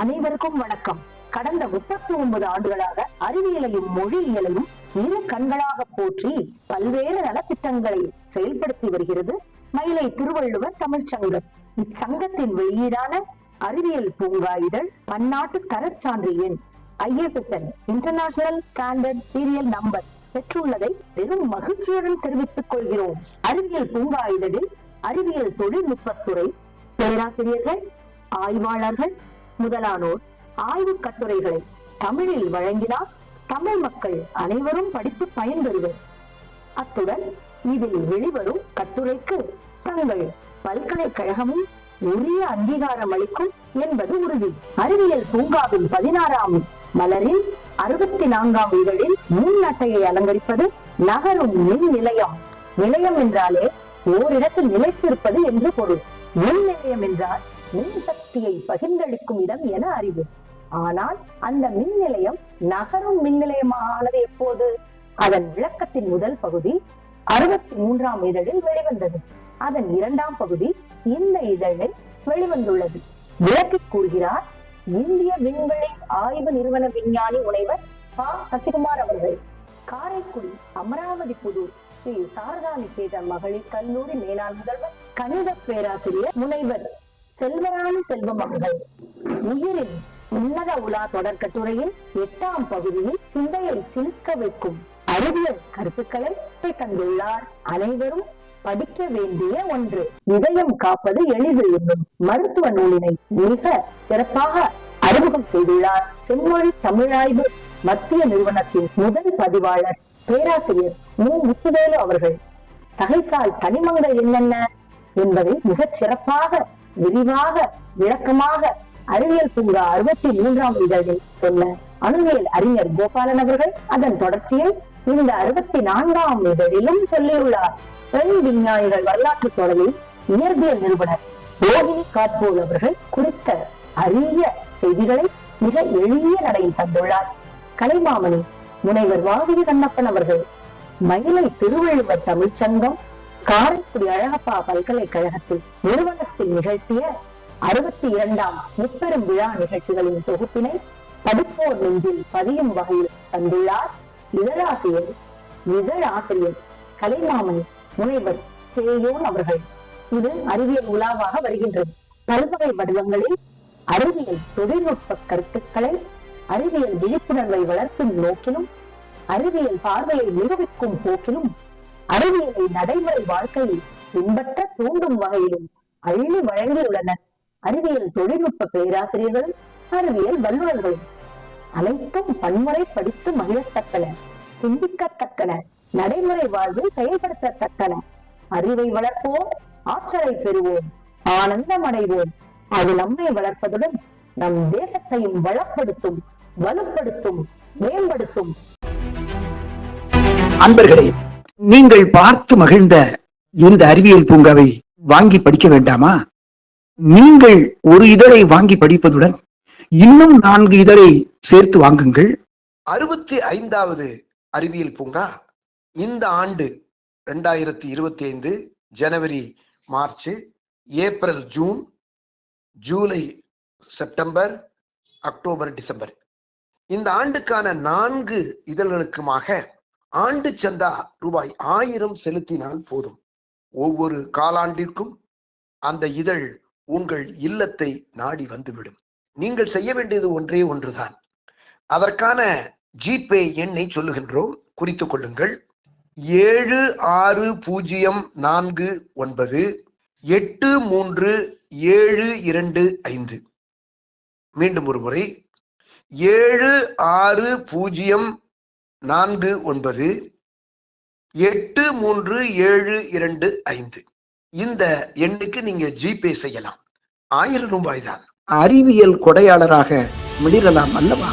அனைவருக்கும் வணக்கம். கடந்த முப்பத்தி ஒன்பது ஆண்டுகளாக அறிவியலையும் மொழியியலையும் இரு கண்களாக போற்றி பல்வேறு நலத்திட்டங்களை செயல்படுத்தி வருகிறது மயிலை திருவள்ளுவர் தமிழ்ச்சங்கம். இச்சங்கத்தின் வெளியீடான அறிவியல் பூங்கா இதழ் பன்னாட்டு தரச்சான்று எண் ISSN international standard serial number பெற்றுள்ளதை பெரும் மகிழ்ச்சியுடன் தெரிவித்துக் கொள்கிறோம். அறிவியல் பூங்கா இதழில் அறிவியல் தொழில்நுட்பத்துறை பேராசிரியர்கள் ஆய்வாளர்கள் முதலானோர் ஆய்வு கட்டுரைகளை தமிழில் வழங்கினால் தமிழ் மக்கள் அனைவரும் படித்து பயன்பெறுவர். அத்துடன் இதில் வெளிவரும் கட்டுரைக்கு தங்கள் பல்கலைக்கழகமும் உரிய அங்கீகாரம் அளிக்கும் என்பது உறுதி. அறிவியல் பூங்காவின் பதினாறாம் மலரில் அறுபத்தி நான்காம் இதழில் முன் அட்டையை அலங்கரிப்பது நகரும் மின் நிலையம். நிலையம் என்றாலே ஓரிடத்தில் நிலைத்திருப்பது என்று பொருள். மின் நிலையம் என்றால் மின் சக்தியை பகிர்ந்தளிக்கும் இடம் என அறிவு. ஆனால் அந்த மின் நிலையம் நகரும் மின் நிலையமானது எப்போது? அதன் விளக்கத்தின் முதல் பகுதி அறுபத்தி மூன்றாம் இதழில் வெளிவந்தது. அதன் இரண்டாம் பகுதி இந்த இதழில் வெளிவந்துள்ளது. விளக்கி கூறுகிறார் இந்திய விண்வெளி ஆய்வு நிறுவன விஞ்ஞானி முனைவர் ப. சசிகுமார் அவர்கள் காரைக்குடி அமராவதி புதூர் ஸ்ரீ சாரதாமி பேத மகளிர் கல்லூரி மேலாண் முதல்வர் கணித பேராசிரியர் முனைவர் செல்வராணி செல்வ மகள் உயிரின் உன்னத உலா தொடர் கட்டுரையில் எட்டாம் பகுதியில் சிந்தையை சிலுக்க வைக்கும் அறிவியல் கருத்துக்களை தந்துள்ளார். அனைவரும் படிக்க வேண்டிய ஒன்று. இதயம் காப்பது எளிது என்னும் மருத்துவ நூலினை மிக சிறப்பாக அறிமுகம் செய்துள்ளார். செம்மொழி தமிழாய்வு மத்திய நிறுவனத்தின் முதல் பதிவாளர் பேராசிரியர் மு. முத்துவேலு அவர்கள். தகைசால் தனிமங்கள் என்னென்ன என்பதை மிகச் சிறப்பாக விரிவாக விளக்கமாக அறிவியல் பூங்கா அறுபத்தி மூன்றாம் இதழில் சொல்ல அணுவியல் அறிஞர் கோபாலன் அவர்கள் அதன் தொடர்ச்சியை இந்த அறுபத்தி நான்காம் இதழிலும் சொல்லியுள்ளார். பெண் விஞ்ஞானிகள் வரலாற்று தொடரில் இயற்பியல் நிறுவனர் ரோகிணி காட்போல் அவர்கள் குறித்த அரிய செய்திகளை மிக எளிய நடையில் தந்துள்ளார். கலைமாமணி முனைவர் வாசிக கண்ணப்பன் அவர்கள் மயிலை திருவள்ளுவர் தமிழ்ச்சங்கம் காரைக்குடி அழகப்பா பல்கலைக்கழகத்தில் நிறுவனத்தில் நிகழ்த்திய அறுபத்தி இரண்டாம் முப்பெரும் விழா நிகழ்ச்சிகளின் தொகுப்பினை படிப்போர் நெஞ்சில் பதியும் வகையில் தந்துள்ளார் இதழாசிரியர் இதழாசிரியர் கலைமாமன் முனைவர் சேயோன் அவர்கள். இது அறிவியல் உலாவாக வருகின்றது. பல்வகை வடிவங்களில் அறிவியல் தொழில்நுட்ப கருத்துக்களை அறிவியல் விழிப்புணர்வை வளர்க்கும் நோக்கிலும் அறிவியல் பார்வையை நிரூபிக்கும் போக்கிலும் அறிவியலை நடைமுறை வாழ்க்கையை பின்பற்ற தூண்டும் வகையிலும் அள்ளி வழங்கியுள்ளனர் அறிவியல் தொழில்நுட்ப பேராசிரியர்களும் அறிவியல் வல்லுநர்களும் அனைத்தும் பன்முறை படித்து மகிழத்தக்கன சிந்திக்கத்தக்கன நடைமுறை வாழ்வில் செயல்படுத்தத்தக்கன. அறிவை வளர்ப்போம் ஆற்றலை பெறுவோம் ஆனந்தம் அடைவோம். அது நம்மை வளர்ப்பதுடன் நம் தேசத்தையும் வளப்படுத்தும் வலுப்படுத்தும் மேம்படுத்தும். அன்பர்களே நீங்கள் பார்த்து மகிழ்ந்த இந்த அறிவியல் பூங்காவை வாங்கி படிக்க வேண்டாமா? நீங்கள் ஒரு இதழை வாங்கி படிப்பதுடன் இன்னும் நான்கு இதழை சேர்த்து வாங்குங்கள். அறுபத்தி ஐந்தாவது அறிவியல் பூங்கா இந்த ஆண்டு ரெண்டாயிரத்தி இருபத்தி ஐந்து ஜனவரி மார்ச் ஏப்ரல் ஜூன் ஜூலை செப்டம்பர் அக்டோபர் டிசம்பர். இந்த ஆண்டுக்கான நான்கு இதழ்களுக்குமாக ஆண்டு சந்தா ரூபாய் ஆயிரம் செலுத்தினால் போதும். ஒவ்வொரு காலாண்டிற்கும் அந்த இதழ் உங்கள் இல்லத்தை நாடி வந்துவிடும். நீங்கள் செய்ய வேண்டியது ஒன்றே ஒன்றுதான். அதற்கான ஜிபே எண்ணை சொல்லுகின்றோம். குறித்துக் கொள்ளுங்கள். ஏழு ஆறு பூஜ்ஜியம் நான்கு ஒன்பது எட்டு மூன்று ஏழு இரண்டு ஐந்து. மீண்டும் ஒரு முறை. ஏழு ஆறு பூஜ்ஜியம் நான்கு ஒன்பது எட்டு மூன்று ஏழு இரண்டு ஐந்து. இந்த எண்ணுக்கு நீங்க ஜிபே செய்யலாம். ஆயிரம் ரூபாய் தான். அறிவியல் கொடையாளராக மிளிரலாம் அல்லவா?